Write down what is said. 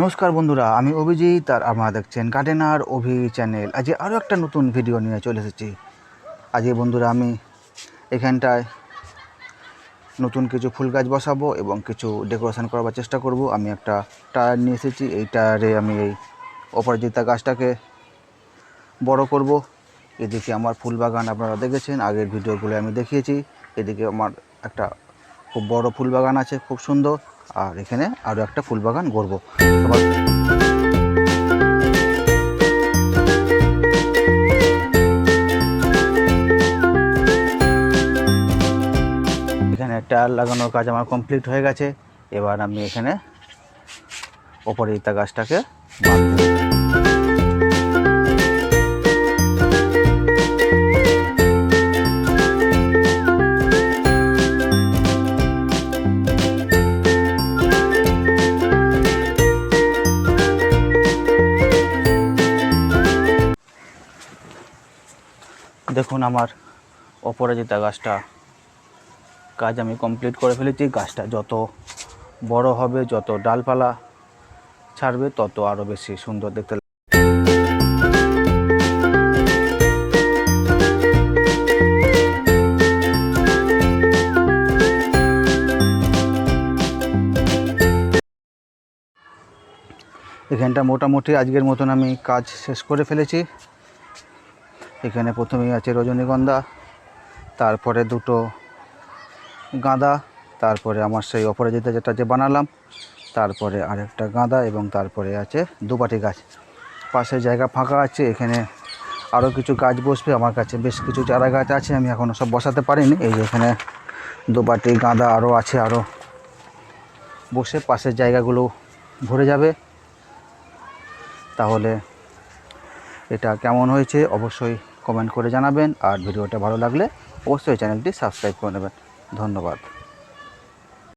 নমস্কার বন্ধুরা, আমি অভিজিৎ আর আপনারা দেখছেন গার্ডেনার অভি চ্যানেল। আজকে আরও একটা নতুন ভিডিও নিয়ে চলে এসেছি। আজকে বন্ধুরা, আমি এখানটায় নতুন কিছু ফুল গাছ বসাবো এবং কিছু ডেকোরেশন করার চেষ্টা করব। আমি একটা টায়ার নিয়ে এসেছি, এই টায়ারে আমি এই অপরাজিতা গাছটাকে বড় করব। এদিকে আমার ফুল বাগান আপনারা দেখেছেন, আগের ভিডিওগুলো আমি দেখিয়েছি। এদিকে আমার একটা খুব বড় ফুল বাগান আছে, খুব সুন্দর। আর এখানে আরও একটা ফুল বাগান গড়ব। সবার এখানে টায়ার লাগানোর কাজ আমার কমপ্লিট হয়ে গেছে। এবার আমি এখানে অপরাজিতা গাছটাকে বাঁধবো। দেখুন আমার অপরাজিতা গাছটা, কাজ আমি কমপ্লিট করে ফেলেছি। গাছটা যত বড় হবে, যত ডালপালা ছাড়বে, তত আরও বেশি সুন্দর দেখতে এখানটা মোটামুটি আজকের মতন আমি কাজ শেষ করে ফেলেছি। এখানে প্রথমেই আছে রজনীগন্ধা, তারপরে দুটো গাঁদা, তারপরে আমার সেই অপরাজিতা যেটা যে বানালাম, তারপরে আরেকটা গাঁদা এবং তারপরে আছে দুপাটি গাছ। পাশে জায়গা ফাঁকা আছে, এখানে আরও কিছু গাছ বসবে, আমার কাছে বেশ কিছু চারা গাছ আছে, আমি এখনও সব বসাতে পারিনি। এই যে এখানে দুপাটি গাঁদা আরও আছে আরও বসে পাশের জায়গাগুলো ভরে যাবে। তাহলে এটা কেমন হয়েছে অবশ্যই কমেন্ট করে জানাবেন। আর ভিডিওটা ভালো লাগলে অবশ্যই চ্যানেলটি সাবস্ক্রাইব করে নেবেন। ধন্যবাদ।